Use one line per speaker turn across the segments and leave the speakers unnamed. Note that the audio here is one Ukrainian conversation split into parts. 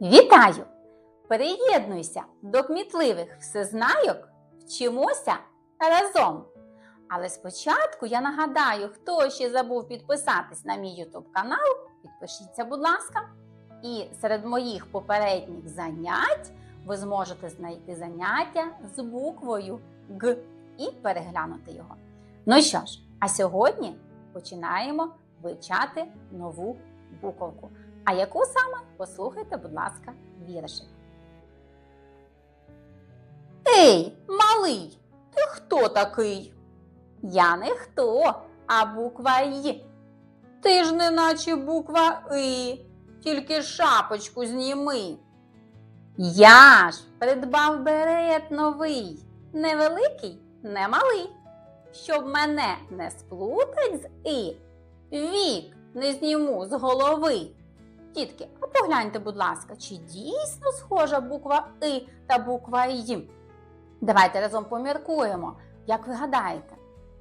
Вітаю! Приєднуйся до кмітливих всезнайок, вчимося разом. Але спочатку я нагадаю, хто ще забув підписатись на мій YouTube канал, підпишіться, будь ласка. І серед моїх попередніх занять ви зможете знайти заняття з буквою Г і переглянути його. Ну що ж, а сьогодні починаємо вивчати нову буковку. А яку саме послухайте, будь ласка, віршик. Ей, малий, ти хто такий? Я не хто, а буква Й. Ти ж не наче буква И, тільки шапочку зніми. Я ж придбав берет новий, невеликий, не малий, щоб мене не сплутать з І, вік не зніму з голови. Дітки, а погляньте, будь ласка, чи дійсно схожа буква И та буква Й? Давайте разом поміркуємо. Як ви гадаєте?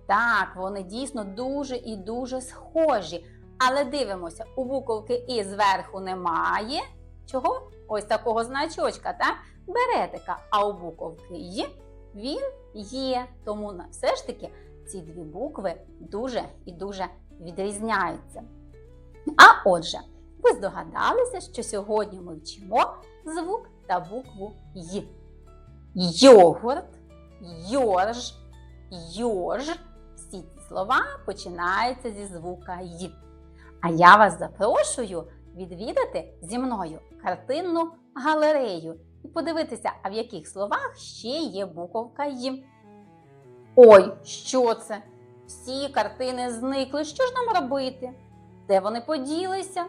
Так, вони дійсно дуже і дуже схожі. Але дивимося, у буковки І зверху немає. Чого? Ось такого значочка, так? Беретика. А у буковки Й він є. Тому все ж таки ці дві букви дуже і дуже відрізняються. А отже, ви здогадалися, що сьогодні ми вчимо звук та букву Й. Йогурт, йорж, йож. Всі ці слова починаються зі звука Й. А я вас запрошую відвідати зі мною картинну галерею і подивитися, а в яких словах ще є буковка Й. Ой, що це? Всі картини зникли. Що ж нам робити? Де вони поділися?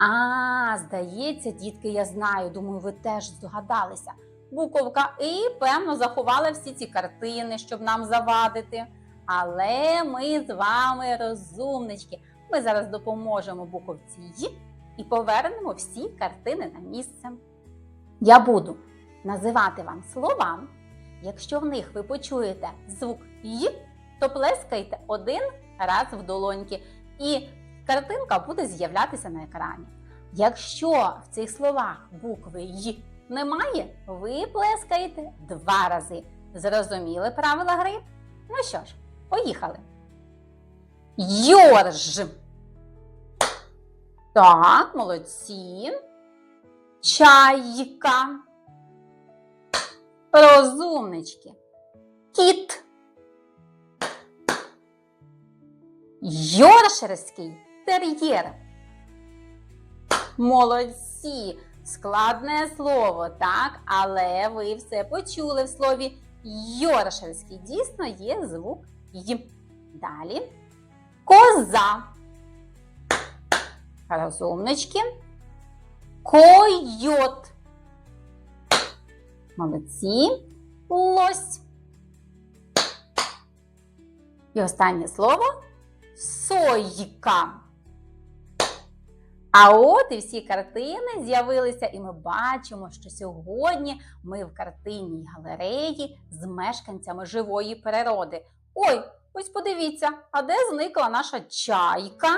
А, здається, дітки, я знаю. Думаю, ви теж здогадалися. Буковка І, певно, заховала всі ці картини, щоб нам завадити. Але ми з вами розумнички. Ми зараз допоможемо буковці Й і повернемо всі картини на місце. Я буду називати вам слова. Якщо в них ви почуєте звук Й, то плескайте один раз в долоньки, і картинка буде з'являтися на екрані. Якщо в цих словах букви Й немає, ви плескаєте два рази. Зрозуміли правила гри? Ну що ж, поїхали. Йорж. Так, молодці. Чайка. Розумнички. Кіт. Йоршерський тер'єр. Молодці. Складне слово, так, але ви все почули в слові йоршерський. Дійсно є звук Й. Далі. Коза. Розумнички. Койот. Молодці. Лось. І останнє слово сойка. А от і всі картини з'явилися, і ми бачимо, що сьогодні ми в картинній галереї з мешканцями живої природи. Ой, ось подивіться, а де зникла наша чайка?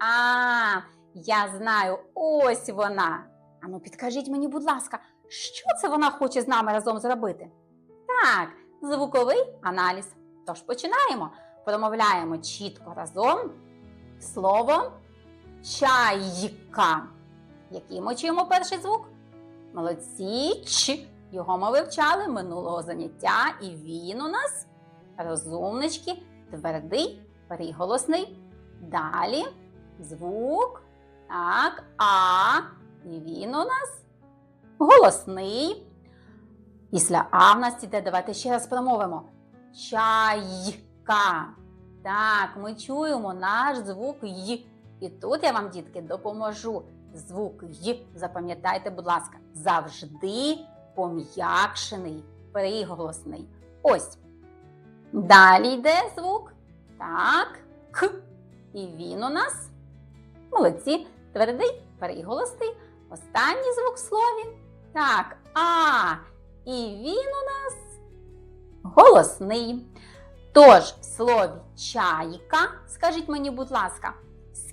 А, я знаю, ось вона. Ану, підкажіть мені, будь ласка, що це вона хоче з нами разом зробити? Так, звуковий аналіз. Тож починаємо. Промовляємо чітко разом слово чайка. Який ми чуємо перший звук? Молодці. Ч. Його ми вивчали минулого заняття, і він у нас розумнички, твердий, приголосний. Далі звук. Так, а. І він у нас голосний. Після А в нас іде, давайте ще раз промовимо. Чайка. Так, ми чуємо наш звук Й. І тут я вам, дітки, допоможу. Звук Й, запам'ятайте, будь ласка, завжди пом'якшений, приголосний. Ось. Далі йде звук. Так, К. І він у нас. Молодці. Твердий, приголосний. Останній звук в слові. Так, А. І він у нас голосний. Тож, в слові чайка, скажіть мені, будь ласка,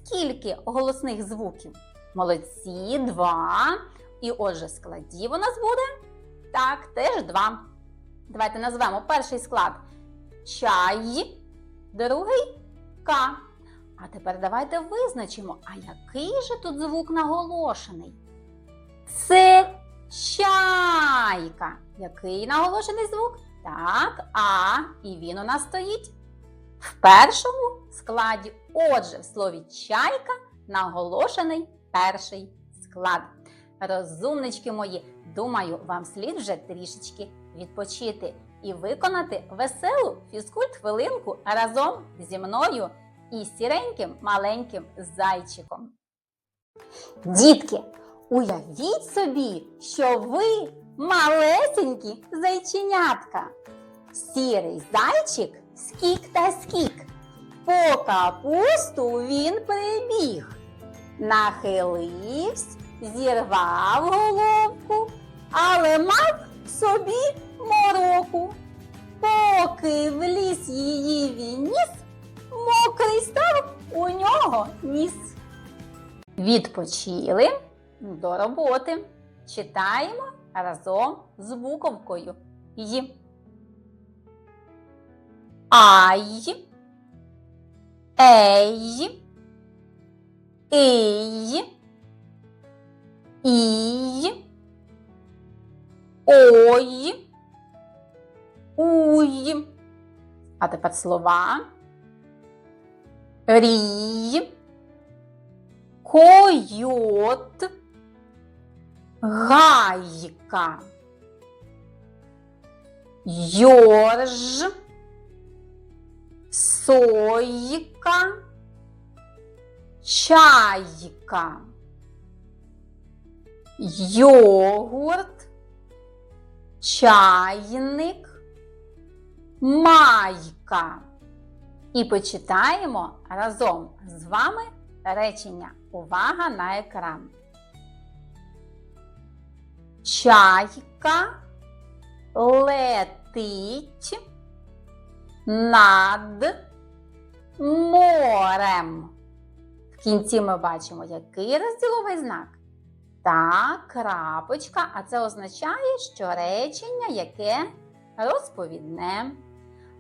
скільки голосних звуків? Молодці, два. І отже, складів у нас буде так, теж два. Давайте назвемо перший склад чай, другий ка. А тепер давайте визначимо, а який же тут звук наголошений? Це чайка. Який наголошений звук? Так, а, і він у нас стоїть в першому складі. Отже, в слові чайка наголошений перший склад. Розумнички мої, думаю, вам слід вже трішечки відпочити і виконати веселу фізкульт-хвилинку разом зі мною і сіреньким маленьким зайчиком. Дітки, уявіть собі, що ви малесенькі зайченятка. Сірий зайчик скік та скік. По капусту він прибіг, нахилився, зірвав головку, але мав собі мороку. Поки в ліс її він ніс, мокрий став у нього ніс. Відпочили до роботи. Читаємо разом з буковкою. Ай, Ей, Ій, І, Ой, Уй. А тепер слова. Рій, койот, гайка, йорж, сойка, чайка, йогурт, чайник, майка. І почитаємо разом з вами речення. Увага на екран. Чайка летить над морем. В кінці ми бачимо, який розділовий знак. Так, крапочка, а це означає, що речення яке розповідне.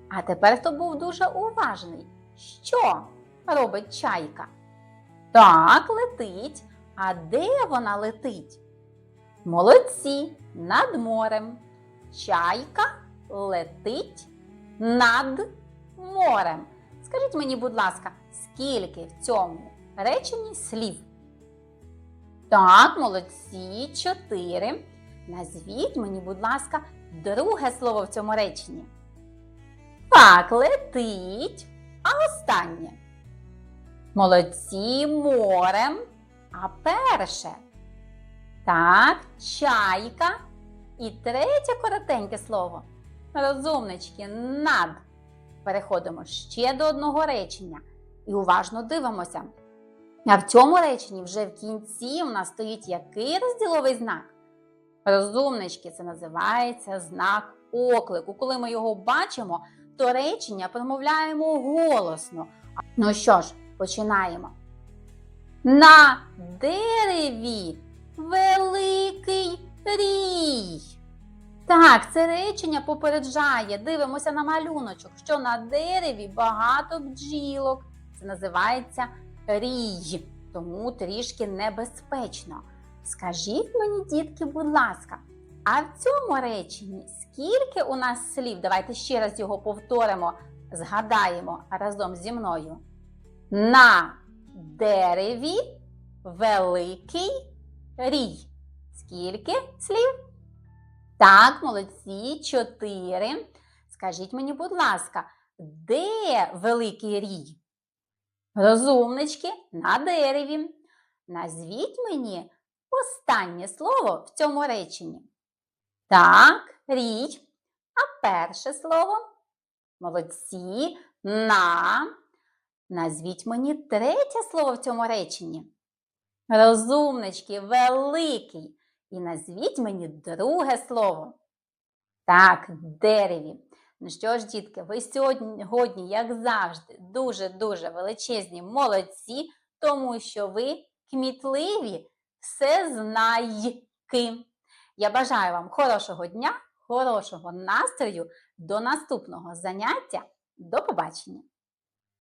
А тепер хто був дуже уважний. Що робить чайка? Так, летить. А де вона летить? Молодці над морем. Чайка летить над морем. Скажіть мені, будь ласка, скільки в цьому реченні слів? Так, молодці, чотири. Назвіть мені, будь ласка, друге слово в цьому реченні. Так, летить. А останнє. Молодці морем. А перше. Так, чайка. І третє коротеньке слово. Розумнички, над. Переходимо ще до одного речення. І уважно дивимося. А в цьому реченні вже в кінці у нас стоїть який розділовий знак? Розумнички, це називається знак оклику. Коли ми його бачимо, то речення промовляємо голосно. Ну що ж, починаємо. На дереві великий рій. Так, це речення попереджає. Дивимося на малюночок, що на дереві багато бджілок. Це називається рій, тому трішки небезпечно. Скажіть мені, дітки, будь ласка, а в цьому реченні скільки у нас слів? Давайте ще раз його повторимо, згадаємо разом зі мною. На дереві великий рій. Скільки слів? Так, молодці, чотири. Скажіть мені, будь ласка, де великий рій? Розумнички на дереві. Назвіть мені останнє слово в цьому реченні. Так, рій. А перше слово? Молодці. На. Назвіть мені третє слово в цьому реченні. Розумнички, великий. І назвіть мені друге слово. Так, дереві. Ну що ж, дітки, ви сьогодні, як завжди, дуже-дуже величезні молодці, тому що ви кмітливі, все знаєте. Я бажаю вам хорошого дня, хорошого настрою. До наступного заняття. До побачення!